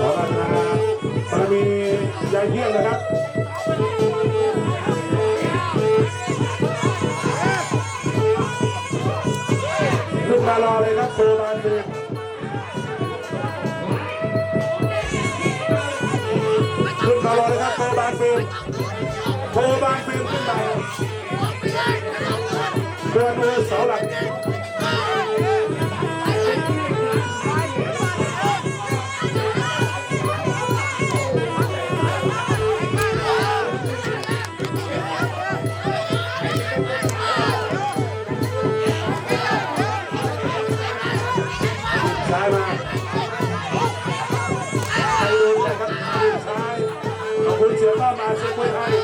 ขอราชนาบารมียายเที่ยงนะครับขึ้นมารอเลยครับโคบานฟิล์มขึ้นมารอเลยครับโคบานฟิลโคบานฟิล์มขึ้นมาเพื่อนมือเสาหลักซ้ายมาไท đua đua sáu lần sai mà. Sai luôn là các sai. Mà muốn chiếu ba mà sẽ quên hai.